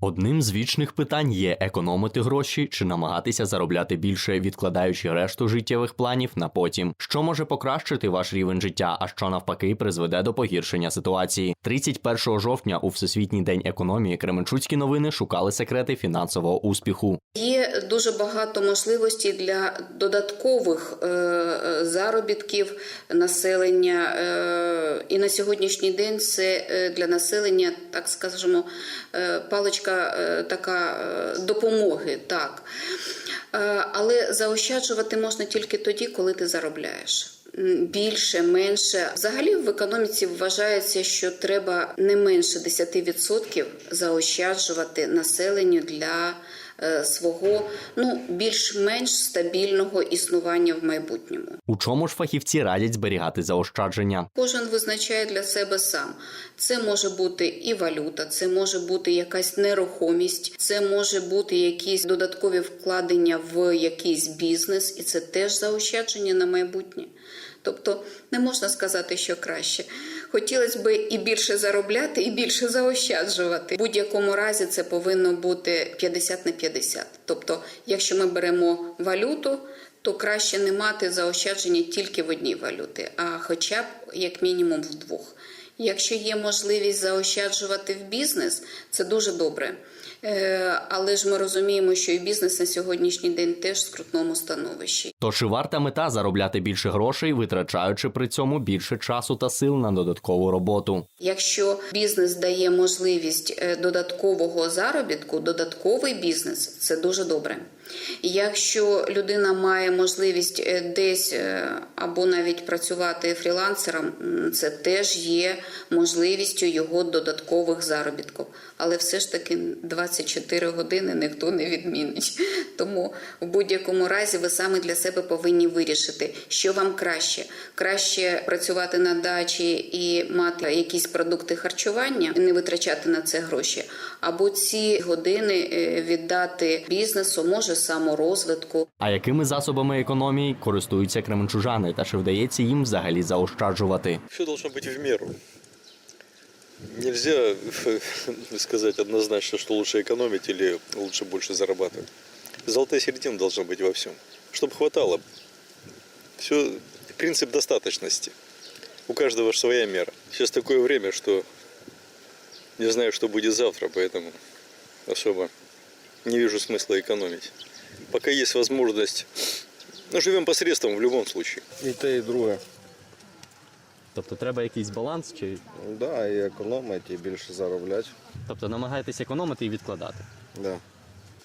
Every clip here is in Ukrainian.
Одним з вічних питань є економити гроші чи намагатися заробляти більше, відкладаючи решту життєвих планів на потім, що може покращити ваш рівень життя, а що навпаки призведе до погіршення ситуації. 31 жовтня у Всесвітній день економії Кременчуцькі новини шукали секрети фінансового успіху. Є дуже багато можливостей для додаткових е, е, заробітків населення, е, і на сьогоднішній день це е, для населення, так скажемо, е, паличка е, така е, допомоги. Так. Е, Але заощаджувати можна тільки тоді, коли ти заробляєш. Більше, менше. Взагалі в економіці вважається, що треба не менше 10% заощаджувати населенню для свого ну більш-менш стабільного існування в майбутньому. У чому ж фахівці радять зберігати заощадження? Кожен визначає для себе сам. Це може бути і валюта, це може бути якась нерухомість, це може бути якісь додаткові вкладення в якийсь бізнес, і це теж заощадження на майбутнє. Тобто не можна сказати, що краще. Хотілося б і більше заробляти, і більше заощаджувати. В будь-якому разі це повинно бути 50 на 50. Тобто, якщо ми беремо валюту, то краще не мати заощадження тільки в одній валюті, а хоча б як мінімум в двох. Якщо є можливість заощаджувати в бізнес, це дуже добре. Е, Але ж ми розуміємо, що і бізнес на сьогоднішній день теж в скрутному становищі. То чи варта мета заробляти більше грошей, витрачаючи при цьому більше часу та сил на додаткову роботу? Якщо бізнес дає можливість е, додаткового заробітку, додатковий бізнес це дуже добре. Якщо людина має можливість е, десь або навіть працювати фрілансером, це теж є можливістю його додаткових заробітків. Але все ж таки 24 години ніхто не відмінить. Тому в будь-якому разі ви саме для себе повинні вирішити, що вам краще. Краще працювати на дачі і мати якісь продукти харчування, і не витрачати на це гроші, або ці години е, віддати бізнесу, може саморозвитку. А якими засобами економії користуються кременчужани, та чи вдається їм взагалі заощаджувати? Все должно быть в меру. Нельзя сказать однозначно, что лучше экономить или лучше больше зарабатывать. Золотая середина должна быть во всем. Чтобы хватало. Все, принцип достаточности. У каждого своя мера. Сейчас такое время, что не знаю, что будет завтра, поэтому особо не вижу смысла экономить. Пока есть возможность, ну, живем посредством в любом случае. І те, і друге. Тобто треба якийсь баланс, чи Да, і економити, і більше заробляти. тобто намагаєтесь економити і відкладати? Да.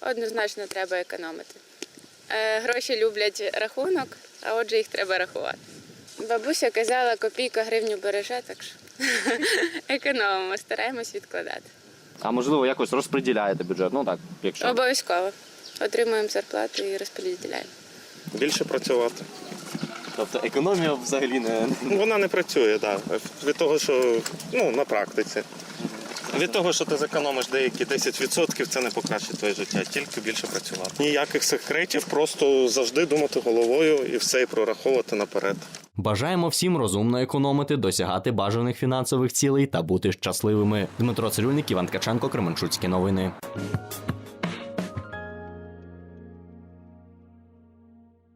Однозначно треба економити. Е, гроші люблять рахунок, а отже їх треба рахувати. Бабуся казала, копійка гривню береже, так що економимо, стараємось відкладати. А можливо, якось розподіляєте бюджет. Ну так, якщо Обов'язково. Отримуємо зарплату і розподіляємо. Більше працювати. Тобто економія взагалі не Вона не працює, так. Від того, що ну, на практиці. Від того, що ти зекономиш деякі 10%, це не покращить твоє життя, тільки більше працювати. Ніяких секретів, просто завжди думати головою і все і прораховувати наперед. Бажаємо всім розумно економити, досягати бажаних фінансових цілей та бути щасливими. Дмитро Цирюльник, Іван Ткаченко, Кременчуцькі новини.